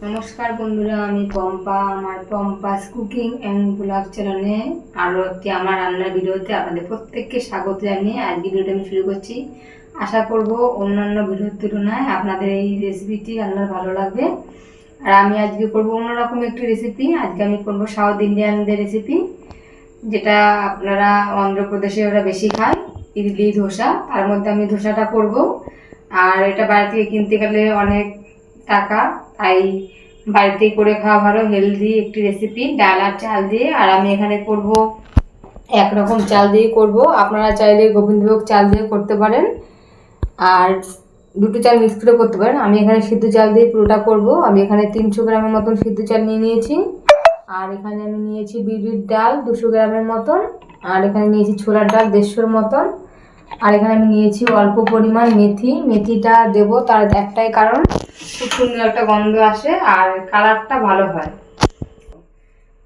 নমস্কার বন্ধুরা, আমি পম্পা। আমার পম্পাস কুকিং অ্যান্ড ব্লগ চ্যানেলে আরও একটি আমার রান্নার ভিডিওতে আপনাদের প্রত্যেককে স্বাগত জানিয়ে আজ ভিডিওটা আমি শুরু করছি। আশা করব অন্যান্য ভিডিওর তুলনায় আপনাদের এই রেসিপিটি রান্নার ভালো লাগবে। আর আমি আজকে করব অন্যরকম একটি রেসিপি আজকে আমি করব সাউথ ইন্ডিয়ানদের রেসিপি যেটা আপনারা অন্ধ্রপ্রদেশে ওরা বেশি খায়, ইডলি, ধোসা। তার মধ্যে আমি ধোসাটা করব। আর এটা বাইরে থেকে কিনতে গেলে অনেক টাকা, তাই বাড়িতেই করে খাওয়া ভালো হেলদি একটি রেসিপি ডাল আর চাল দিয়ে। আর আমি এখানে করব একরকম চাল দিয়ে করব। আপনারা চাইলে গোবিন্দভোগ চাল দিয়ে করতে পারেন। আর দুটো চাল মিক্স করে করতে পারেন। আমি এখানে সিদ্ধ চাল দিয়ে পুরোটা করব। আমি এখানে তিনশো গ্রামের মতন সিদ্ধ চাল নিয়ে নিয়েছি। আর এখানে আমি নিয়েছি বিউলির ডাল দুশো গ্রামের মতন। আর এখানে নিয়েছি ছোলার ডাল দেড়শোর মতন। আর এখানে আমি নিয়েছি অল্প পরিমাণ মেথি। মেথিটা দেব তার একটাই কারণ, খুব সুন্দর একটা গন্ধ আসে আর কালারটা ভালো হয়।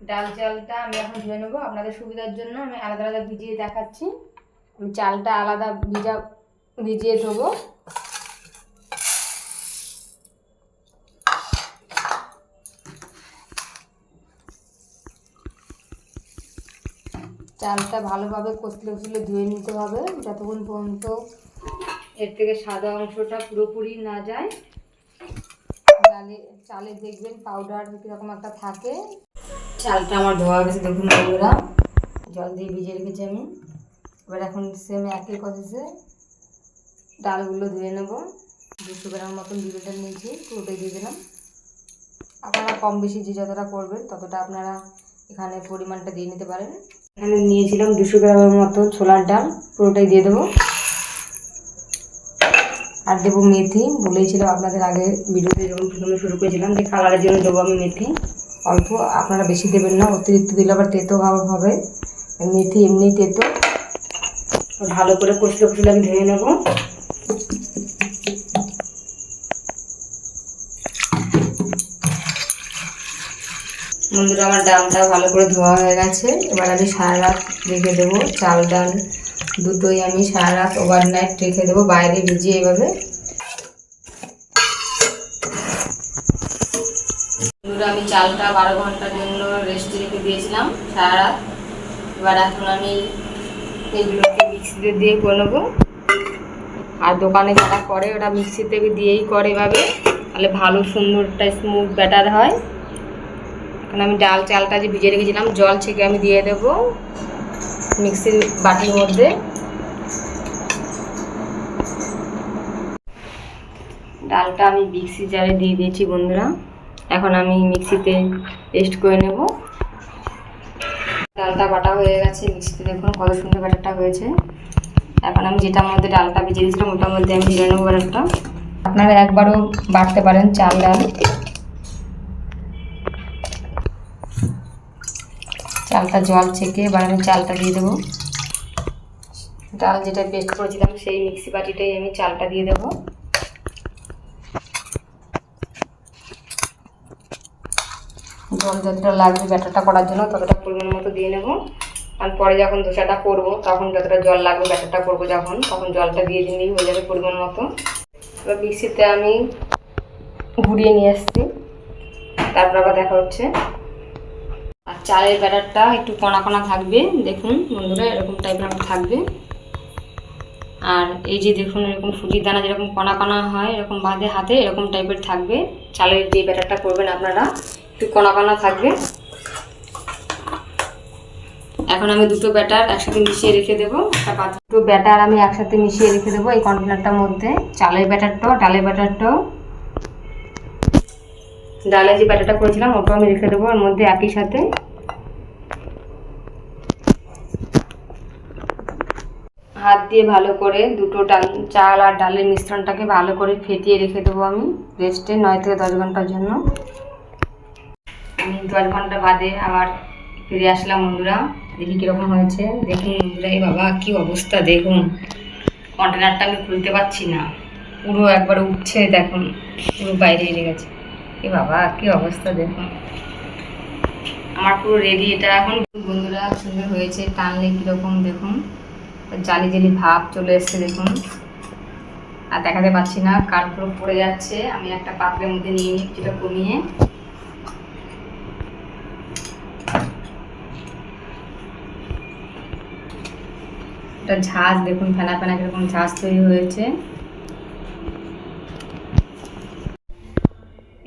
ডাল চালটা আমি এখন ধুয়ে নেব। আপনাদের সুবিধার জন্য আমি আলাদা আলাদা ভিজিয়ে দেখাচ্ছি। আমি চালটা আলাদা ভিজা, ভিজিয়ে দেবো চালটা ভালোভাবে কষলে কষলে ধুয়ে নিতে হবে, যতক্ষণ পর্যন্ত এর থেকে সাদা অংশটা পুরোপুরি না যায়। চালে চালে দেখবেন পাউডার কীরকম একটা থাকে। চালটা আমার ধোয়া গেছে, দেখুন বন্ধুরা। জল দিয়ে ভিজিয়ে রেখেছি আমি। এবার এখন সেম একই প্রসেসে ডালগুলো ধুয়ে নেব। দুশো গ্রাম মতন বিউলিটা নিয়েছি, পুরোটাই দিয়ে দিলাম। আপনারা কম বেশি যে যতটা করবেন, ততটা আপনারা এখানে পরিমাণটা দিয়ে নিতে পারেন। এখানে নিয়েছিলাম দুশো গ্রামের মতো ছোলার ডাল, পুরোটাই দিয়ে দেবো। আর দেবো মেথি, বলেইছিলাম আপনাদের আগে ভিডিওতে যখন প্রথমে শুরু করেছিলাম যে কালারের জন্য দেবো আমি মেথি। অল্প, আপনারা বেশি দেবেন না, অতিরিক্ত দিলে আবার তেতো ভাব হবে। মেথি এমনি তেতো। ভালো করে কষলে কষলে আমি ধুয়ে নেব। বন্ধুরা আমার ডালটা ভালো করে ধোয়া হয়ে গেছে। এবার আমি সারা রাত রেখে দেবো চাল ডাল। দুটোই আমি সারা রাত ওভারনাইট রেখে দেবো, বাইরে ভিজিয়ে এভাবে। বন্ধুরা, আমি চালটা বারো ঘণ্টার জন্য রেস্টে রেখে দিয়েছিলাম সারা রাত। এবার এখন আমি এগুলোকে মিক্সিতে দিয়ে করে নেব। আর দোকানে যারা করে ওরা মিক্সিতে দিয়েই করে এভাবে। তাহলে ভালো সুন্দর একটা স্মুথ ব্যাটার হয়। এখন আমি ডাল চালটা যে ভিজে রেখেছিলাম, জল ছেঁকে আমি দিয়ে দেব মিক্সির বাটির মধ্যে। ডালটা আমি মিক্সি জারে দিয়ে দিয়েছি বন্ধুরা। এখন আমি মিক্সিতে পেস্ট করে নেব। ডালটা বাটা হয়ে গেছে, মিক্সিতে দেখুন কত সুন্দর ব্যাটারটা হয়েছে। এখন আমি যেটার মধ্যে ডালটা ভিজে দিয়েছিলাম, ওটার মধ্যে আমি দিয়ে নেব ব্যাটারটা আপনারা একবারও বাটতে পারেন চাল ডাল। চালটা জল ছেঁকে এবার আমি চালটা দিয়ে দেবো। ডাল যেটা পেস্ট করেছিলাম সেই মিক্সি বাটিটাই আমি চালটা দিয়ে দেবো। জল যতটা লাগবে ব্যাটারটা করার জন্য ততটা পরিমাণ মতো দিয়ে নেব। আর পরে যখন ধোসাটা করব, তখন যতটা জল লাগবে ব্যাটারটা করব যখন, তখন জলটা দিয়ে দিলেই হয়ে যাবে পরিমাণ মতো। এবার মিক্সিতে আমি ঘুরিয়ে নিয়ে আসছি। তারপর আবার দেখা হচ্ছে। আর চালের ব্যাটারটা একটু কণা কণা থাকবে, দেখুন বন্ধুরা, এরকম টাইপের আমার থাকবে। আর এই যে দেখুন, এরকম সুজির দানা যেরকম কণা কণা হয়, এরকম বাঁধে হাতে, এরকম টাইপের থাকবে। চালের যে ব্যাটারটা করবেন আপনারা, একটু কণা কণা থাকবে। এখন আমি দুটো ব্যাটার একসাথে মিশিয়ে রেখে দেবো। একটা পাত্র দুটো ব্যাটার আমি একসাথে মিশিয়ে রেখে দেবো এই কন্টেনারটার মধ্যে। চালের ব্যাটারটাও, ডালের ব্যাটারটাও। ডালে যে ব্যাটারটা করেছিলাম, ওটাও আমি রেখে দেবো ওর মধ্যে একই সাথে। হাত দিয়ে ভালো করে দুটো ডাল, চাল আর ডালের মিশ্রণটাকে ভালো করে ফেটিয়ে রেখে দেবো আমি রেস্টে, নয় থেকে দশ ঘণ্টার জন্য। আমি দশ ঘণ্টা বাদে আবার ফিরে আসলাম বন্ধুরা, দেখি কীরকম হয়েছে। দেখুন বন্ধুরা এই বাবা, কি অবস্থা, দেখুন। কন্টেনারটা আমি খুলতে পারছি না। পুরো একবার উঠছে, দেখুন, পুরো বাইরে এসে গেছে। এ বাবা, কি অবস্থা দেখুন আমার পুরো রেডি এটা এখন বন্ধুরা সুন্দর হয়েছে, টানলে কীরকম দেখুন। জালি জালি ভাব চলে এসছে দেখুন। আর দেখাতে পাচ্ছি না, কাঠ পুরো পড়ে যাচ্ছে। আমি একটা পাত্রের মধ্যে নিয়ে নিই কিছুটা কমিয়ে। একটা ঝাঁজ দেখুন, ফেনা ফেনা কীরকম ঝাঁজ তৈরি হয়েছে।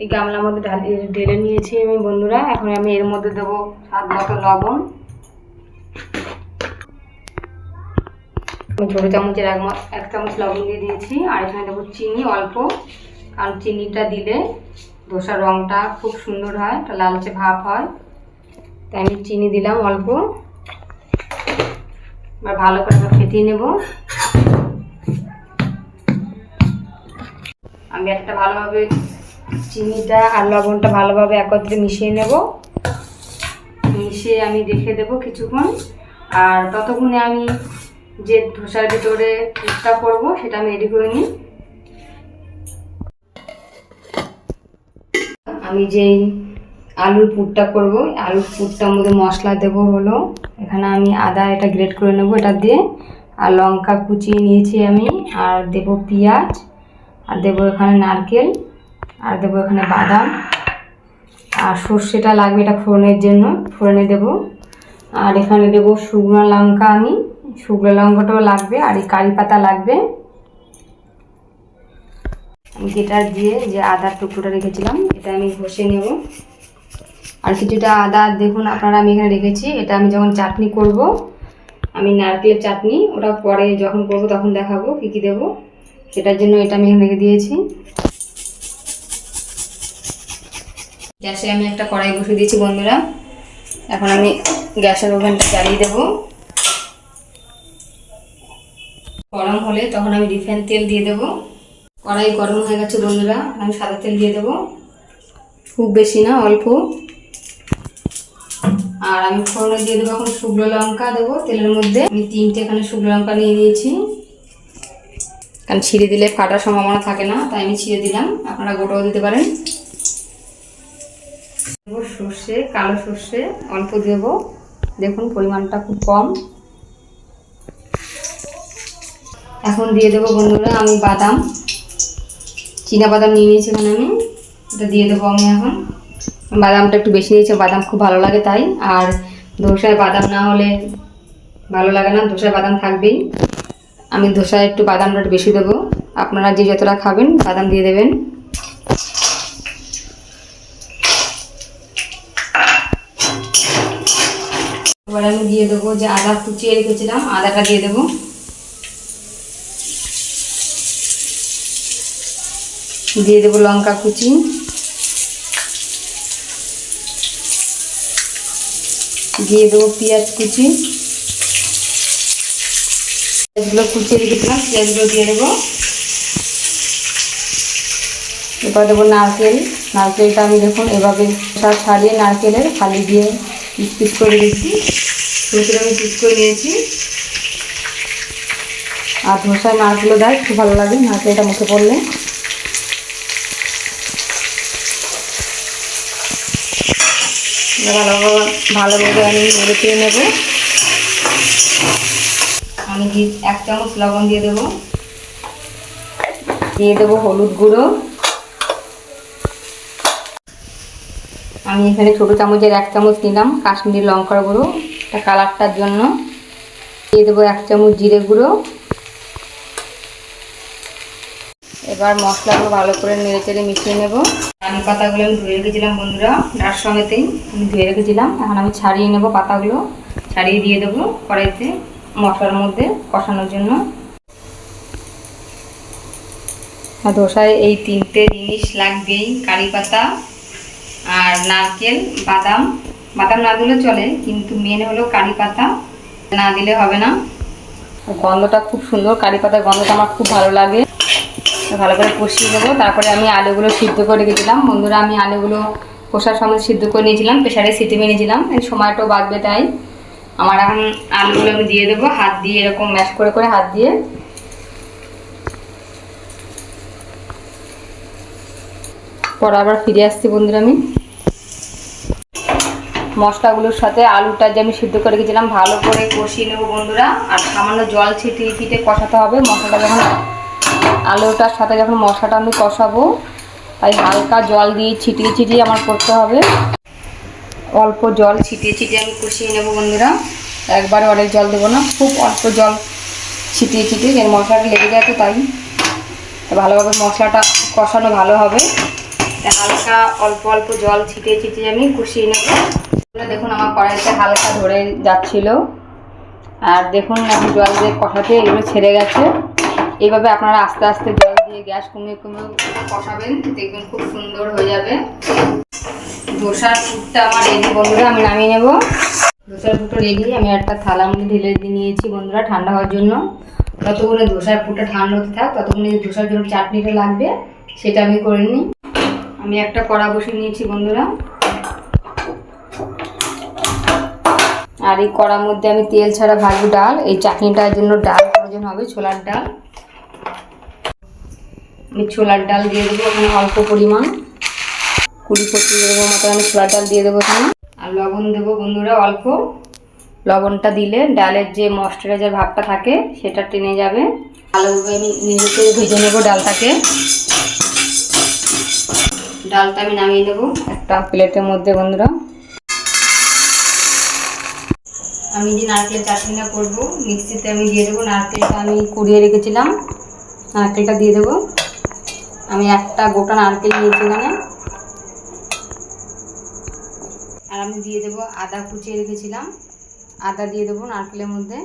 এই গামলার মধ্যে ঢালিয়ে ঢেলে নিয়েছি আমি বন্ধুরা। এখন আমি এর মধ্যে দেবো স্বাদ মতো লবণ। ছোটো চামচের এক এক চামচ লবণ দিয়ে দিয়েছি, আর এখানে দেবো চিনি অল্প। কারণ চিনিটা দিলে ধোসার রঙটা খুব সুন্দর হয়, একটা লালচে ভাব হয়। তাই আমি চিনি দিলাম অল্প। এবার ভালো করে ফেটিয়ে নেব। আমি একটা ভালোভাবে চিনিটা আর লবণটা ভালোভাবে একত্রে মিশিয়ে নেব। মিশিয়ে আমি রেখে দেবো কিছুক্ষণ। আর ততক্ষণে আমি যে ধোসার ভিতরে পুরটা করব সেটা আমি রেডি করে নিই। আমি যেই আলুর পুরটা করব আলুর পুরটার মধ্যে মশলা দেব হলো। এখানে আমি আদা এটা গ্রেট করে নেব এটা দিয়ে। আর লঙ্কা কুচিয়ে নিয়েছি আমি। আর দেব পেঁয়াজ। আর দেবো এখানে নারকেল। আর দেবো এখানে বাদাম। আর সর্ষেটা লাগবে এটা ফোড়নের জন্য। ফোড়নে দেব। আর এখানে দেবো শুকনো লঙ্কা আমি। শুকনো লঙ্কাটাও লাগবে আর এই কারি পাতা লাগবে। আমি গেটার দিয়ে যে আদার টুকরোটা রেখেছিলাম, এটা আমি ঘষে নেব। আর কিছুটা আদা দেখুন আপনারা আমি এখানে রেখেছি। এটা আমি যখন চাটনি করব, আমি নারকেলের চাটনি, ওটা পরে যখন করব তখন দেখাবো কী কী দেবো। সেটার জন্য এটা আমি এখানে রেখে দিয়েছি। গ্যাসে আমি একটা কড়াই বসিয়ে দিয়েছি, বন্ধুরা। এখন আমি গ্যাসের ওভেনটা জ্বালিয়ে দেবো। গরম হলে তখন আমি রিফাইন তেল দিয়ে দেবো। কড়াই গরম হয়ে গেছে, বন্ধুরা। আমি সাদা তেল দিয়ে দেবো। খুব বেশি না, অল্প। আর আমি ফোড়নে দিয়ে দেবো এখন শুকনো লঙ্কা দেবো তেলের মধ্যে। আমি তিনটে এখানে শুকনো লঙ্কা নিয়ে নিয়েছি। কারণ ছিঁড়ে দিলে ফাটার সম্ভাবনা থাকে না, তাই আমি ছিঁড়ে দিলাম। আপনারা গোটাও দিতে পারেন। সর্ষে, কালো সর্ষে অল্প দেব। দেখুন পরিমাণটা খুব কম। এখন দিয়ে দেবো বন্ধুরা আমি বাদাম। চীনা বাদাম নিয়ে নিয়েছি এখানে আমি। এটা দিয়ে দেবো আমি এখন। বাদামটা একটু বেশি নিয়েছি, বাদাম খুব ভালো লাগে তাই। আর ধোসায় বাদাম না হলে ভালো লাগে না ধোসায় বাদাম থাকবেই। আমি ধোসায় একটু বাদামটা একটু বেশি দেবো। আপনারা যে যতটা খাবেন বাদাম দিয়ে দেবেন। এবার আমি দিয়ে দেবো যে আদা কুচিয়ে রেখেছিলাম, আদাটা দিয়ে দেবো। দিয়ে দেবো লঙ্কা কুচি। দিয়ে দেবো পেঁয়াজ কুচি। পেঁয়াজগুলো কুচিয়ে রেখেছিলাম, পেঁয়াজগুলো দিয়ে দেবো। এবার দেবো নারকেল। নারকেলটা আমি দেখুন এভাবে সব ছাড়িয়ে নারকেলের খালি দিয়ে পিস পিস করে দিচ্ছি। সরষেটা আমি পিস করে নিয়েছি। আর ধোসায় নারকেলও দেয় খুব ভালো লাগে এটা মুখে পড়লে। ভালোভাবে ভালোভাবে আমি চেয়ে নেব। আমি এক চামচ লবণ দিয়ে দেবো। দিয়ে দেবো হলুদ গুঁড়ো। আমি এখানে ছোটো চামচের এক চামচ নিলাম, কাশ্মীরি লঙ্কার গুঁড়ো এটা কালারটার জন্য। দিয়ে দেবো এক চামচ জিরে গুঁড়ো। এবার মশলাগুলো ভালো করে নেড়ে চেড়ে মিশিয়ে নেব। কারি পাতাগুলো আমি ধুয়ে রেখেছিলাম বন্ধুরা, তার সঙ্গেতেই আমি ধুয়ে রেখেছিলাম। এখন আমি ছাড়িয়ে নেব পাতাগুলো, ছাড়িয়ে দিয়ে দেবো কড়াইতে মশলার মধ্যে কষানোর জন্য। আর ধোসায় এই তিনটে জিনিস লাগবেই, কারি পাতা আর নারকেল, বাদাম। বাদাম না দিলে চলে, কিন্তু মেন হলো কারি পাতা। না দিলে হবে না। গন্ধটা খুব সুন্দর, কারি পাতার গন্ধটা আমার খুব ভালো লাগে। ভালো করে কষিয়ে দেবো তারপরে আমি আলুগুলো সিদ্ধ করে রেখেছিলাম। বন্ধুরা, আমি আলুগুলো কষার সময় সিদ্ধ করে নিয়েছিলাম প্রেশারে সিটি মেরে নিয়েছিলাম। এই সময়টাও বাঁচবে তাই। আমার এখন আলুগুলো আমি দিয়ে দেবো, হাত দিয়ে এরকম ম্যাশ করে করে হাত দিয়ে। পর আবার ফিরে আসছি বন্ধুরা আমি। মশলাগুলোর সাথে আলুটা যে আমি সিদ্ধ করে রেখেছিলাম, ভালো করে কষিয়ে নেব বন্ধুরা। আর সামান্য জল ছিটিয়ে ছিটে কষাতে হবে। মশলাটা যখন, আলুটার সাথে যখন মশলাটা আমি কষাবো, তাই হালকা জল দিয়ে ছিটিয়ে ছিটিয়ে আমার করতে হবে। অল্প জল ছিটিয়ে ছিটিয়ে আমি কষিয়ে নেব বন্ধুরা। একবারে অনেক জল দেবো না, খুব অল্প জল ছিটিয়ে ছিটিয়ে, যেন মশলাটা লেগে যায় তো তাই। ভালোভাবে মশলাটা কষানো ভালো হবে। হালকা অল্প অল্প জল ছিটিয়ে ছিটিয়ে আমি কষিয়ে নেব। দেখুন আমার কড়াইতে হালকা ধরে যাচ্ছিল। আর দেখুন, আমি জল দিয়ে কষাতে এগুলো ছেড়ে গেছে। এইভাবে আপনারা আস্তে আস্তে জল দিয়ে গ্যাস কমিয়ে কমিয়ে কষাবেন, দেখবেন খুব সুন্দর হয়ে যাবে। ধোসার পুরটা আমার রেডি বন্ধুরা, আমি নামিয়ে নেব। ধোসার পুরটা রেডি আমি একটা থালা মধ্যে ঢেলে দিয়ে নিয়েছি, বন্ধুরা, ঠান্ডা হওয়ার জন্য। ততক্ষণে ধোসার পুরটা ঠান্ডা হতে থাক, ততক্ষণে ধোসার জন্য চাটনিটা লাগবে, সেটা আমি করে নিই। আমি একটা কড়া বসে নিয়েছি, বন্ধুরা। আর এই কড়ার মধ্যে আমি তেল ছাড়া ভাজবো ডাল। এই চাটনিটার জন্য ডাল প্রয়োজন হবে, ছোলার ডাল। আমি ছোলার ডাল দিয়ে দেবো ওখানে অল্প পরিমাণ। কুড়ি পঁচিশ দেবো মতো আমি ছোলার ডাল দিয়ে দেবো এখানে। আর লবণ দেবো বন্ধুরা অল্প। লবণটা দিলে ডালের যে ময়শ্চারাইজার ভাবটা থাকে, সেটা টেনে যাবে। ভালোভাবে আমি নিজেকে ভেজে নেব ডালটাকে। ডালটা আমি নামিয়ে নেব একটা প্লেটের মধ্যে বন্ধুরা। আমি যে নারকেলের চাটনিটা করব, মিক্সিতে আমি দিয়ে দেবো। নারকেলটা আমি কুড়িয়ে রেখেছিলাম। নারকেলটা দিয়ে দেবো। আমি একটা গোটা নারকেল নিয়েছি এখানে। আর আমি দিয়ে দেবো আদা কুচিয়ে রেখেছিলাম। আদা দিয়ে দেবো নারকেলের মধ্যে।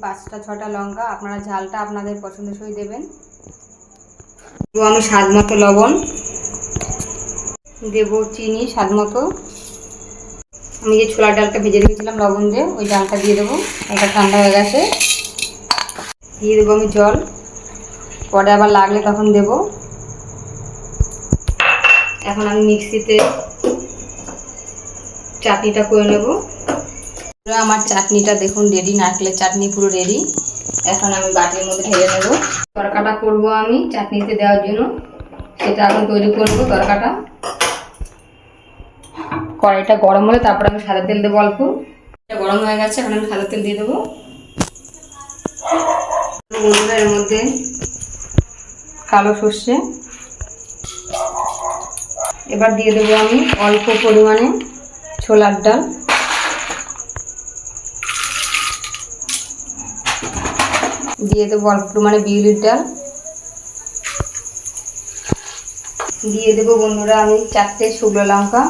পাঁচটা, ছটা লঙ্কা, আপনারা ঝালটা আপনাদের পছন্দসই দেবেন। দেবো আমি স্বাদ মতো লবণ। দেবো চিনি স্বাদ মতো আমি যে ছোলার ডালটা ভেজে রেখেছিলাম লবণ দিয়ে, ওই ডালটা দিয়ে দেবো। এটা ঠান্ডা হয়ে গেছে। দিয়ে দেবো আমি জল। পরে আবার লাগলে তখন দেব। এখন আমি মিক্সিতে চাটনিটা করে নেব। আমার চাটনিটা দেখুন রেডি নারকেলের চাটনি পুরো রেডি এখন আমি বাটির মধ্যে ঢেলে নেব। তরকাটা করব আমি চাটনিতে দেওয়ার জন্য। সেটা এখন তৈরি করব তরকাটা। কড়াইটা গরম হলে তারপর আমি সাদা তেল দেবো অল্প। গরম হয়ে গেছে, এখন আমি সাদা তেল দিয়ে দেবো। এর মধ্যে কালো সর্ষে। এবার দিয়ে দেবো আমি অল্প পরিমাণে ছোলার ডাল। দিয়ে দেবো অল্প পরিমাণে বিউলির ডাল। দিয়ে দেবো বন্ধুরা আমি চারটে শুকনো লঙ্কা।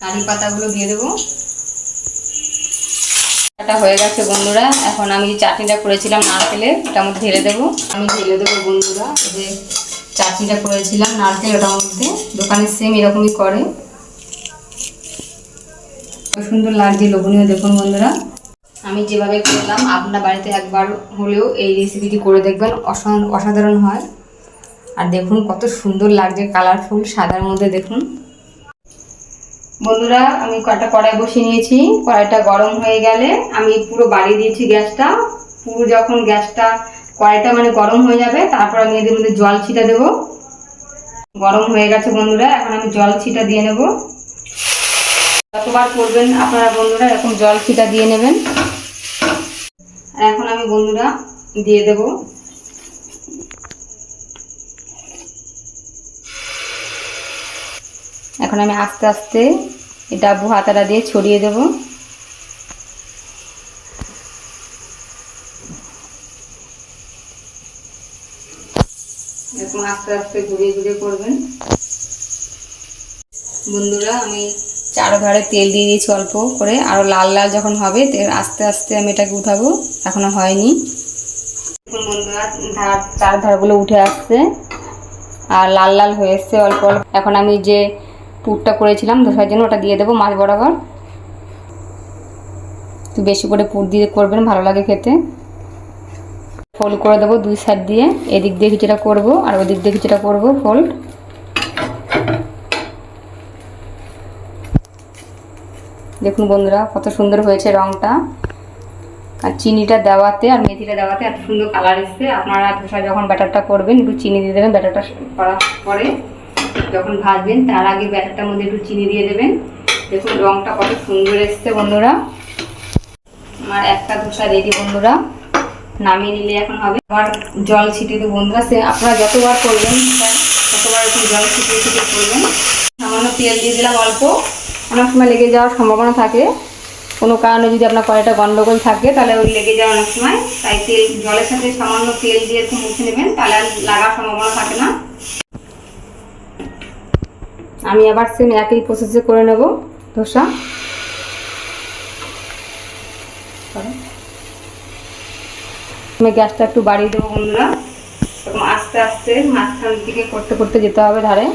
কারি পাতাগুলো দিয়ে দেবো। এটা হয়ে গেছে বন্ধুরা, এখন আমি যে চাটনিটা করেছিলাম নারকেলে ওটার মধ্যে ঢেলে দেবো। আমি ঢেলে দেবো বন্ধুরা যে চাটনিটা করেছিলাম নারকেল, ওটার মধ্যে। দোকানে সেম এরকমই করে। সুন্দর লাগছে, লোভনীয় দেখুন বন্ধুরা। আমি যেভাবে করলাম, আপনার বাড়িতে একবার হলেও এই রেসিপিটি করে দেখবেন অসা- অসাধারণ হয়। আর দেখুন কত সুন্দর লাগছে কালারফুল সাদার মধ্যে দেখুন। বন্ধুরা, আমি কটা কড়াই বসিয়ে নিয়েছি। কড়াইটা গরম হয়ে গেলে আমি পুরো বাড়িয়ে দিয়েছি গ্যাসটা। পুরো যখন গ্যাসটা, কড়াইটা মানে গরম হয়ে যাবে, তারপর আমি এদের মধ্যে জল ছিটা দেবো। গরম হয়ে গেছে বন্ধুরা, এখন আমি জল ছিটা দিয়ে নেব। যতবার করবেন আপনারা বন্ধুরা এরকম জল ছিটা দিয়ে নেবেন। এখন আমি বন্ধুরা দিয়ে দেব। এখন আমি আস্তে আস্তে এই ডাব্বু হাতাটা দিয়ে ছড়িয়ে দেব। এরকম আস্তে আস্তে ঘুরিয়ে ঘুরিয়ে করবেন। বন্ধুরা, আমি চারোধারে তেল দিয়ে দিয়েছি অল্প করে। আরও লাল লাল যখন হবে আস্তে আস্তে আমি এটাকে উঠাবো। এখনও হয়নি। দেখুন বন্ধুরা, ধার চার ধারগুলো উঠে আসছে। আর লাল লাল হয়ে এসছে অল্প। এখন আমি যে পুরটা করেছিলাম ধোসার জন্য ওটা দিয়ে দেবো মাছ বরাবর। একটু বেশি করে পুর দিয়ে করবেন, ভালো লাগে খেতে। ফোল্ড করে দেবো দুই সাইড দিয়ে, এদিক দিয়ে কিছুটা করব আর ওদিক দিয়ে কিছুটা করব ফোল্ড দেখুন বন্ধুরা, কত সুন্দর হয়েছে রংটা। আর চিনিটা দেওয়াতে আর মেথিটা দেওয়াতে এত সুন্দর কালার এসছে। আপনারা ধোসা যখন ব্যাটারটা করবেন, একটু চিনি দিয়ে দেবেন ব্যাটারটা করার পরে। যখন ভাজবেন, তার আগে ব্যাটারটার মধ্যে একটু চিনি দিয়ে দেবেন। দেখুন, রংটা কত সুন্দর এসছে বন্ধুরা। আমার একটা ধোসা রেডি বন্ধুরা। নামিয়ে নিলে এখন হবে। আবার জল ছিটিয়ে দেবো বন্ধুরা। সে আপনারা যতবার করবেন ততবার একটু জল ছিটিয়ে ছিটিয়ে করবেন। সামান্য তেল দিয়ে দিলাম অল্প। অনেক সময় লেগে যাওয়ার সম্ভাবনা থাকে। কোনো কারণে যদি আপনার কড়াইটা গন্ডগোল থাকে, তাহলে ওই লেগে যায় অনেক সময়। তাই তেল, জলের সাথে সামান্য তেল দিয়ে একটু মুছে নেবেন। তাহলে আর লাগার সম্ভাবনা থাকে না। আমি আবার সেম একই প্রসেসে করে নেব। ধোসা। আমি গ্যাসটা একটু বাড়িয়ে দেবো বন্ধুরা। এরকম আস্তে আস্তে মাঝখান দিকে করতে করতে যেতে হবে ধারে।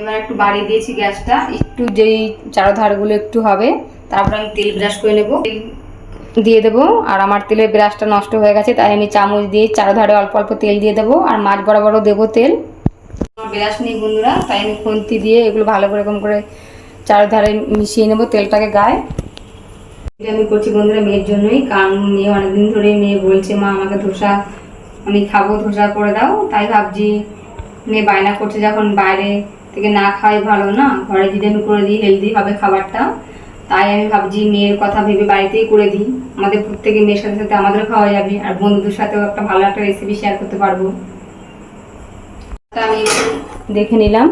এবার একটু বাড়িয়ে দিয়েছি গ্যাসটা। একটু যেই চারো ধারগুলো একটু হবে, তারপর আমি তেল ব্রাশ করে নেব। তেল দিয়ে দেবো। আর আমার তেলের ব্রাশটা নষ্ট হয়ে গেছে, তাই আমি চামচ দিয়ে চারো ধারে অল্প অল্প তেল দিয়ে দেবো। আর মাছ বরাবরও দেবো তেল। ব্রাশ নেই বন্ধুরা, তাই আমি খুন্তি দিয়ে এগুলো ভালো করে এরকম করে চারো ধারে মিশিয়ে নেব তেলটাকে গায়ে। এটা আমি করছি বন্ধুরা মেয়ের জন্যই, কারণ মেয়ে অনেকদিন ধরে মেয়ে বলছে, মা, আমাকে ধোসা, আমি খাব, ধোসা করে দাও। তাই ভাবছি, মেয়ে বায়না করছে যখন বাইরে থেকে না খাওয়াই ভালো না, ঘরে যদি আমি করে দিই হেলদি হবে খাবারটা। তাই আমি ভাবছি, মেয়ের কথা ভেবে বাড়িতেই করে দিই। আমাদের প্রত্যেকে মেয়ের সাথে সাথে আমাদেরও খাওয়া যাবে, আর বন্ধুদের সাথেও একটা ভালো একটা রেসিপি শেয়ার করতে পারব। আমি দেখে নিলাম।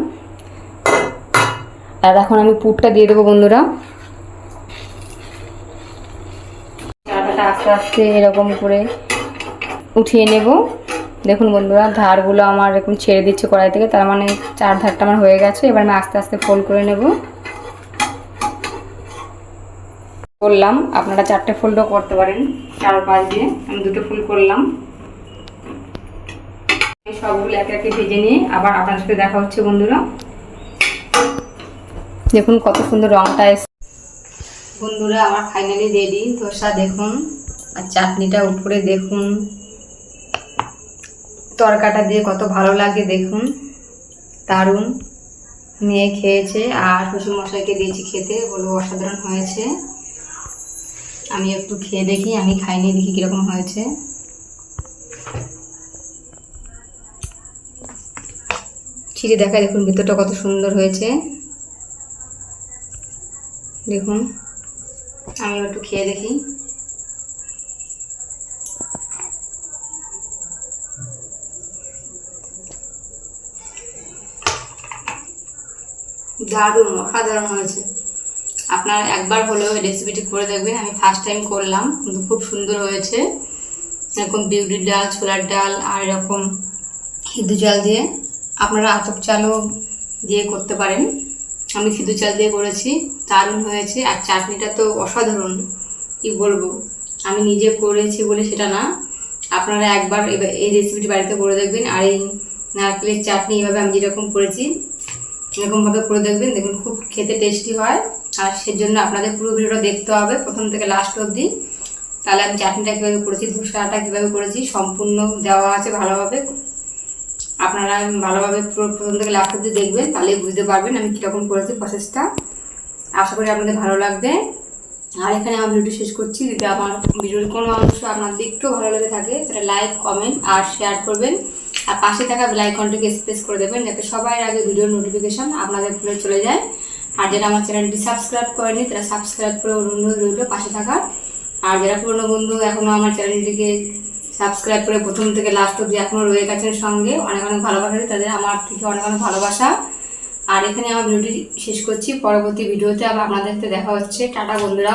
আর এখন আমি পুরটা দিয়ে দেবো বন্ধুরা। চাটাটা আস্তে আস্তে এরকম করে উঠিয়ে নেব। দেখুন বন্ধুরা, ধারগুলো আমার এরকম ছেড়ে দিচ্ছে কড়াই থেকে, তার মানে চার ধারটা আমার হয়ে গেছে। এবার আমি আস্তে আস্তে ফোল্ড করে নেব। করলাম, আপনারা চারটে ফোল্ডও করতে পারেন, চার পাঁচ দিয়ে। আমি দুটো ফুল করলাম। সবগুলো একে একে ভেজে নিয়ে আবার আপনার সাথে দেখা হচ্ছে, বন্ধুরা। দেখুন কত সুন্দর রংটা এসে বন্ধুরা, আমার ফাইনালি রেডি ধোসা দেখুন, আর চাটনিটা উপরে দেখুন। তরকাটা দিয়ে কত ভালো লাগে দেখুন। দারুণ। মেয়ে খেয়েছে, আর শ্বশুর মশাইকে দিয়েছি খেতে, বলব অসাধারণ হয়েছে। আমি একটু খেয়ে দেখি, আমি খাইনি, দেখি কীরকম হয়েছে। ছিঁড়ে দেখা দেখুন ভিতরটা কত সুন্দর হয়েছে। দেখুন, আমি একটু খেয়ে দেখি। দারুণ, অসাধারণ হয়েছে। আপনারা একবার হলেও রেসিপিটি করে দেখবেন। আমি ফার্স্ট টাইম করলাম, কিন্তু খুব সুন্দর হয়েছে। এরকম বিউলির ডাল, ছোলার ডাল, আর এরকম সিদ্ধু চাল দিয়ে আপনারা আতপ চালও দিয়ে করতে পারেন। আমি সিদ্ধু চাল দিয়ে করেছি, দারুণ হয়েছে। আর চাটনিটা তো অসাধারণ, কি বলব? আমি নিজে করেছি বলে সেটা না। আপনারা একবার এই রেসিপিটি বাড়িতে করে দেখবেন। আর এই নারকেলের চাটনি এভাবে আমি যেরকম করেছি, এরকমভাবে করে দেখবেন। দেখুন, খুব খেতে টেস্টি হয়। আর সেজন্য আপনাদের পুরো ভিডিওটা দেখতে হবে প্রথম থেকে লাস্ট অবধি। তাহলে আমি চাটনিটা কীভাবে করেছি, ধোসাটা কীভাবে করেছি, সম্পূর্ণ দেওয়া আছে ভালোভাবে। আপনারা ভালোভাবে প্রথম থেকে লাস্ট অবধি দেখবেন, তাহলেই বুঝতে পারবেন আমি কীরকম করেছি প্রসেসটা আশা করি আপনাদের ভালো লাগবে। আর এখানে আমার ভিডিওটি শেষ করছি। যদি আমার ভিডিওর কোনো অংশ আপনাদের একটু ভালো লেগে থাকে, সেটা লাইক কমেন্ট আর শেয়ার করবেন। আর পাশে থাকা বেল আইকনটিকে স্পেস করে দেবেন, যাতে সবার আগে ভিডিওর নোটিফিকেশন আপনাদের ফোনে চলে যায়। আর যারা আমার চ্যানেলটি সাবস্ক্রাইব করেনি, তারা সাবস্ক্রাইব করে অনুরোধ রইল পাশে থাকার। আর যারা পুরনো বন্ধু এখনও আমার চ্যানেলটিকে সাবস্ক্রাইব করে প্রথম থেকে লাস্ট অব্দি এখনও রয়ে গেছেন সঙ্গে। অনেক অনেক ভালোবাসা তাদের আমার থেকে অনেক অনেক ভালোবাসা। আর এখানে আমার ভিডিওটি শেষ করছি। পরবর্তী ভিডিওতে আবার আপনাদের সাথে দেখা হচ্ছে। টাটা বন্ধুরা।